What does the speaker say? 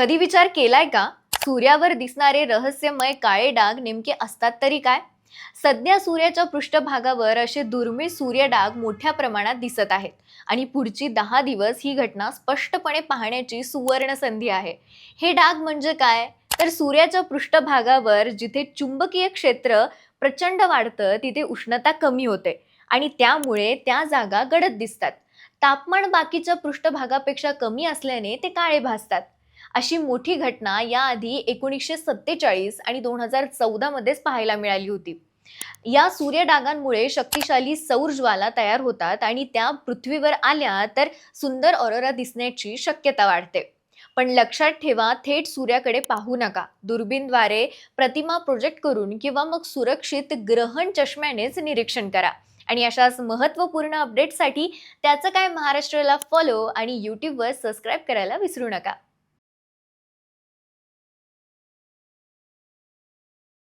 कधी विचार केलाय का? सूर्यावर दिसणारे रहस्यमय काळे डाग नेमके असतात तरी काय? सध्या सूर्याच्या पृष्ठभागावर असे दुर्मिळ सूर्य डाग मोठ्या प्रमाणात दिसत आहेत. आणि पुढची दहा दिवस ही घटना स्पष्टपणे पाहण्याची सुवर्ण संधी आहे. हे डाग म्हणजे काय? तर सूर्याच्या पृष्ठभागावर जिथे चुंबकीय क्षेत्र प्रचंड वाढतं तिथे उष्णता कमी होते. आणि त्यामुळे त्या जागा गडद दिसतात. तापमान बाकीच्या पृष्ठभागापेक्षा कमी असल्याने ते काळे भासतात. अशी मोठी घटना याआधी एकोणीसशे सत्तेचाळीस आणि दोन हजार चौदामध्येच पाहायला मिळाली होती. या सूर्यडागांमुळे शक्तिशाली सौर ज्वाला तयार होतात आणि त्या पृथ्वीवर आल्या तर सुंदर ऑरोरा दिसण्याची शक्यता वाढते. पण लक्षात ठेवा थेट सूर्याकडे पाहू नका. दुर्बीनद्वारे प्रतिमा प्रोजेक्ट करून किंवा मग सुरक्षित ग्रहण चष्म्यानेच निरीक्षण करा. आणि अशाच महत्त्वपूर्ण अपडेटसाठी त्याचं काय महाराष्ट्राला फॉलो आणि यूट्यूबवर सबस्क्राईब करायला विसरू नका.